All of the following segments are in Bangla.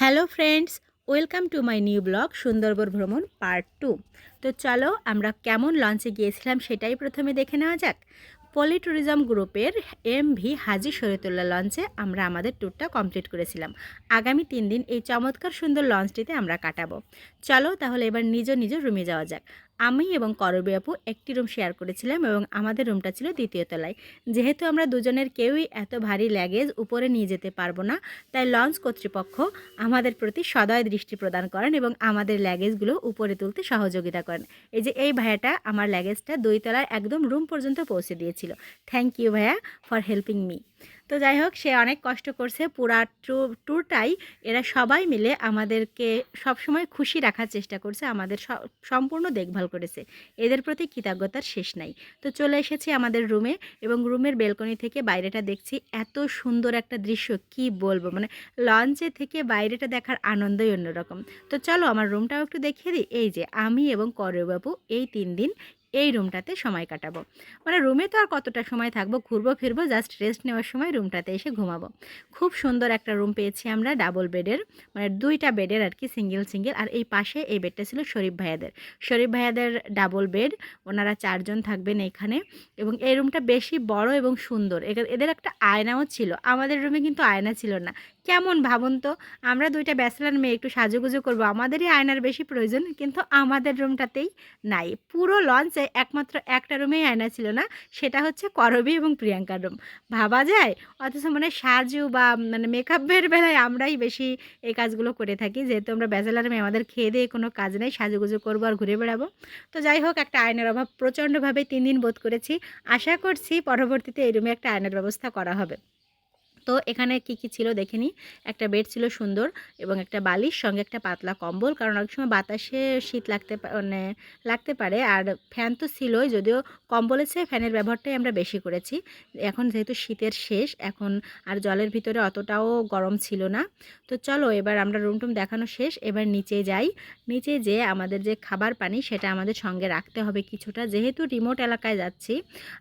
Hello friends, welcome to my new blog, Sundarban ভ্রমণ পার্ট টু। তো চলো, আমরা কেমন লঞ্চে গিয়েছিলাম সেটাই প্রথমে দেখে নেওয়া যাক। পলি ট্যুরিজম গ্রুপের এম ভি হাজি শরীতুল্লাহ লঞ্চে আমরা আমাদের ট্যুরটা কমপ্লিট করেছিলাম। আগামী তিন দিন এই চমৎকার সুন্দর লঞ্চটিতে আমরা কাটাবো। চলো তাহলে এবার নিজ নিজ রুমে যাওয়া যাক। আমি এবং করবী আপু একটি রুম শেয়ার করেছিলাম এবং আমাদের রুমটা ছিল দ্বিতীয় তলায়। যেহেতু আমরা দুজনের কেউই এত ভারী ল্যাগেজ উপরে নিয়ে যেতে পারব না, তাই লঞ্চ কর্তৃপক্ষ আমাদের প্রতি সদয় দৃষ্টি প্রদান করেন এবং আমাদের ল্যাগেজগুলো উপরে তুলতে সহযোগিতা করেন। এই যে এই ভাইয়াটা আমার ল্যাগেজটা দুই তলার একদম রুম পর্যন্ত পৌঁছে দিয়েছিল। থ্যাংক ইউ ভাইয়া ফর হেল্পিং মি তো যাই হোক, সে অনেক কষ্ট করছে পুরা ট্যুর ট্যুরটাই। এরা সবাই মিলে আমাদেরকে সবসময় খুশি রাখার চেষ্টা করছে, আমাদের সম্পূর্ণ দেখভাল করেছে। এদের প্রতি কৃতজ্ঞতার শেষ নাই। তো চলে এসেছি আমাদের রুমে এবং রুমের বেলকনি থেকে বাইরেটা দেখছি, এত সুন্দর একটা দৃশ্য, কি বলব? মানে লঞ্চে থেকে বাইরেটা দেখার আনন্দই অন্যরকম। তো চলো আমার রুমটাও একটু দেখিয়ে দিই। এই যে আমি এবং করবাবু এই তিন দিন এই রুমটাতে সময় কাটাবো। মানে রুমে তো আর কতটা সময় থাকব, ঘুরবো, ফিরবো জাস্ট রেস্ট নেওয়ার সময় রুমটাতে এসে ঘুমাবো। খুব সুন্দর একটা রুম পেয়েছি আমরা ডাবল বেডের মানে দুইটা বেডের আর কি সিঙ্গেল সিঙ্গেল আর এই পাশে এই বেডটা ছিল শরীফ ভাইয়াদের। শরীফ ভাইয়াদের ডাবল বেড ওনারা চারজন থাকবেন এখানে এবং এই রুমটা বেশি বড় এবং সুন্দর। এদের একটা আয়নাও ছিল। আমাদের রুমে কিন্তু আয়না ছিল না। কেমন ভাবুন তো? আমরা দুইটা ব্যাচেলার মেয়ে একটু সাজুগুজু করব। আমাদেরই আয়নার বেশি প্রয়োজন, কিন্তু আমাদের রুমটাতেই নাই। পুরো লঞ্চে একমাত্র একটা রুমেই আয়না ছিল না, সেটা হচ্ছে করবি এবং প্রিয়াঙ্কার রুম। ভাবা যায়? অথচ মানে সাজু বা মানে মেকআপের বেলায় আমরাই বেশি এই কাজগুলো করে থাকি। যেহেতু আমরা ব্যাচেলার মেয়ে, আমাদের খেয়ে দিয়ে কোনো কাজ নেই, সাজুগুজু করব আর ঘুরে বেড়াবো। তো যাই হোক, একটা আয়নার অভাব প্রচণ্ডভাবে তিন দিন বোধ করেছি। আশা করছি পরবর্তীতে এই রুমে একটা আয়নার ব্যবস্থা করা হবে। তো এখানে কি কি ছিল দেখে নিই। একটা বেড ছিল সুন্দর এবং একটা বালিশ, সঙ্গে একটা পাতলা কম্বল, কারণ অনেক সময় বাতাসে শীত লাগতে মানে লাগতে পারে। আর ফ্যান তো ছিলই, যদিও কম্বলের চেয়ে ফ্যানের ব্যবহারটাই আমরা বেশি করেছি। এখন যেহেতু শীতের শেষ, এখন আর জলের ভিতরে অতটাও গরম ছিল না। তো চলো, এবার আমরা রুম টুম দেখানো শেষ। এবার নিচে যাই। নিচে যে আমাদের যে খাবার পানি, সেটা আমাদের সঙ্গে রাখতে হবে কিছুটা। যেহেতু রিমোট এলাকায় যাচ্ছি,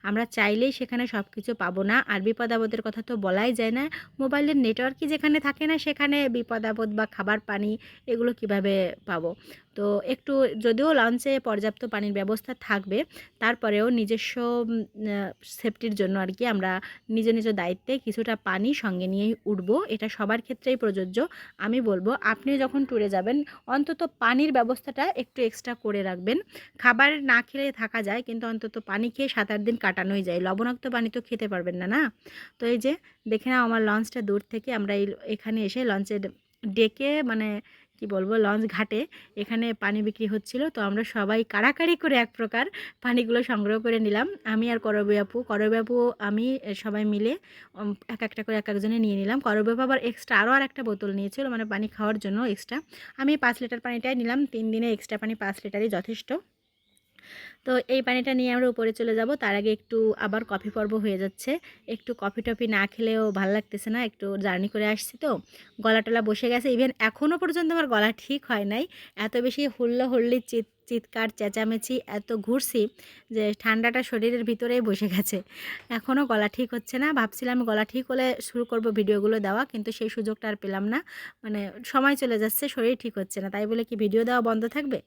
আমরা চাইলেই সেখানে সব কিছু পাবো না। আর বিপদ আপদের কথা তো বলাই যায় না। মোবাইলের নেটওয়ার্কই যেখানে থাকে না, সেখানে বিপদ আপদ বা খাবার পানি এগুলো কীভাবে পাবো? তো একটু যদিও লঞ্চে পর্যাপ্ত পানির ব্যবস্থা থাকবে, তারপরেও নিজস্ব সেফটির জন্য আর কি আমরা নিজ নিজ দায়িত্বে কিছুটা পানি সঙ্গে নিয়েই উঠবো। এটা সবার ক্ষেত্রেই প্রযোজ্য। আমি বলব আপনি যখন ট্যুরে যাবেন, অন্তত পানির ব্যবস্থাটা একটু এক্সট্রা করে রাখবেন। খাবার না খেলে থাকা যায়, কিন্তু অন্তত পানি খেয়ে সাত আট দিন কাটানোই যায়। লবণাক্ত পানি তো খেতে পারবেন না না? তো এই যে, দেখে নাও আমার লঞ্চটা দূর থেকে, আমরা এখানে এসে লঞ্চে ডেকে মানে কি বলব, লঞ্চ ঘাটে এখানে পানি বিক্রি হচ্ছিল। তো আমরা সবাই কাড়াকাড়ি করে এক প্রকার পানিগুলো সংগ্রহ করে নিলাম। আমি আর করবী আপু আমি সবাই মিলে এক একটা করে এক একজনে নিয়ে নিলাম। করবী আবার এক্সট্রা আরও আর একটা বোতল নিয়েছিল মানে পানি খাওয়ার জন্য এক্সট্রা আমি পাঁচ লিটার পানিটাই নিলাম। তিন দিনে এক্সট্রা পানি পাঁচ লিটারই যথেষ্ট। তো এই পানিটা নিয়ে আমরা উপরে চলে যাব। তার আগে একটু আবার কফি পর্ব হয়ে যাচ্ছে। একটু কফি টফি না খেলেও ভালো লাগতেছে না, একটু জার্নি করে আসছি তো। গলা টলা বসে গেছে। ইভেন এখনও পর্যন্ত আমার গলা ঠিক হয় নাই। এত বেশি হুল্লো হুল্লি চিৎ চিৎকার, চেঁচামেচি, এত ঘুরছি যে ঠান্ডাটা শরীরের ভিতরেই বসে গেছে। এখনও গলা ঠিক হচ্ছে না। ভাবছিলাম গলা ঠিক হলে শুরু করব ভিডিওগুলো দেওয়া, কিন্তু সেই সুযোগটা আর পেলাম না। মানে সময় চলে যাচ্ছে, শরীর ঠিক হচ্ছে না। তাই বলে কি ভিডিও দেওয়া বন্ধ থাকবে?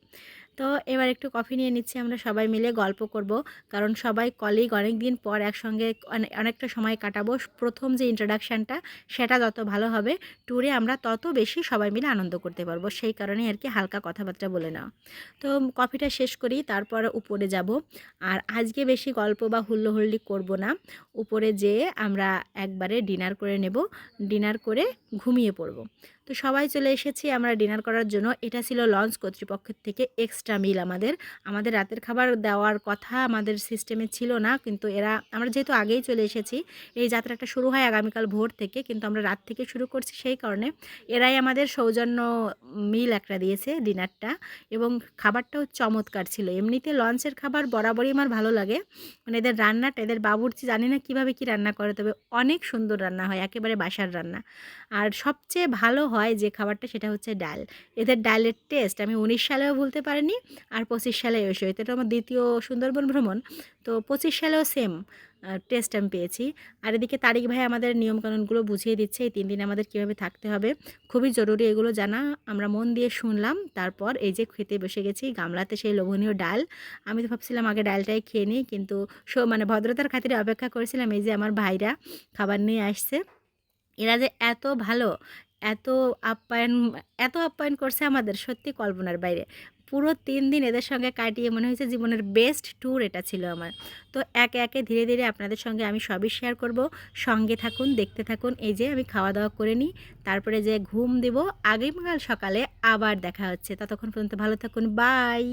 তো এবার একটু কফি নিয়ে নিচ্ছি, আমরা সবাই মিলে গল্প করব। কারণ সবাই কলিগ অনেক দিন পর একসঙ্গে অনেকটা সময় কাটাবো। প্রথম যে ইন্ট্রোডাকশানটা সেটা যত ভালো হবে ট্যুরে আমরা তত বেশি সবাই মিলে আনন্দ করতে পারব। সেই কারণে আর কি হালকা কথাবার্তা বলে নাও তো কফিটা শেষ করি, তারপর উপরে যাব। আর আজকে বেশি গল্প বা হুল্লোহুল্লি করব না। উপরে যেয়ে আমরা একবারে ডিনার করে নেব। ডিনার করে ঘুমিয়ে পড়ব। তো সবাই চলে এসেছি আমরা ডিনার করার জন্য। এটা ছিল লঞ্চ কর্তৃপক্ষের থেকে এক্সট্রা মিল আমাদের। আমাদের রাতের খাবার দেওয়ার কথা আমাদের সিস্টেমে ছিল না, কিন্তু এরা, আমরা যেহেতু আগেই চলে এসেছি, এই যাত্রাটা শুরু হয় আগামীকাল ভোর থেকে, কিন্তু আমরা রাত থেকে শুরু করছি সেই কারণে এরাই আমাদের সৌজন্য মিল একটা দিয়েছে ডিনারটা। এবং খাবারটাও চমৎকার ছিল। এমনিতে লঞ্চের খাবার বরাবরই আমার ভালো লাগে। মানে এদের রান্নাটা, এদের বাবুর্চি জানি না কীভাবে কি রান্না করে, তবে অনেক সুন্দর রান্না হয়, একেবারে বাসার রান্না। আর সবচেয়ে ভালো হয় যে খাবারটা সেটা হচ্ছে ডাল। এদের ডালের টেস্ট আমি উনিশ সালেও ভুলতে পারিনি আর পঁচিশ সালে এসে এটা আমার দ্বিতীয় সুন্দরবন ভ্রমণ। তো পঁচিশ সালেও সেম টেস্ট আমি পেয়েছি। আর এদিকে তারিক ভাই আমাদের নিয়মকানুনগুলো বুঝিয়ে দিচ্ছে, এই তিন দিন আমাদের কীভাবে থাকতে হবে। খুবই জরুরি এগুলো জানা। আমরা মন দিয়ে শুনলাম, তারপর এই যে খেতে বসে গেছি গামলাতে সেই লোভনীয় ডাল। আমি তো ভাবছিলাম আগে ডালটাই খেয়ে নিই, কিন্তু সো- মানে ভদ্রতার খাতিরে অপেক্ষা করেছিলাম এই যে আমার ভাইরা খাবার নিয়ে আসছে। এরা যে এত ভালো এত আপ্যায়ন এত আপ্যায়ন করছে আমাদের সত্যি কল্পনার বাইরে। পুরো তিন দিন এদের সঙ্গে কাটিয়ে মনে হয়েছে জীবনের বেস্ট ট্যুর এটা ছিল আমার। তো একে একে ধীরে ধীরে আপনাদের সঙ্গে আমি সবই শেয়ার করব। সঙ্গে থাকুন, দেখতে থাকুন, এই যে আমি খাওয়া দাওয়া করে নিই, তারপরে যে ঘুম দেব আগামীকাল সকালে আবার দেখা হচ্ছে। ততক্ষণ পর্যন্ত ভালো থাকুন বাই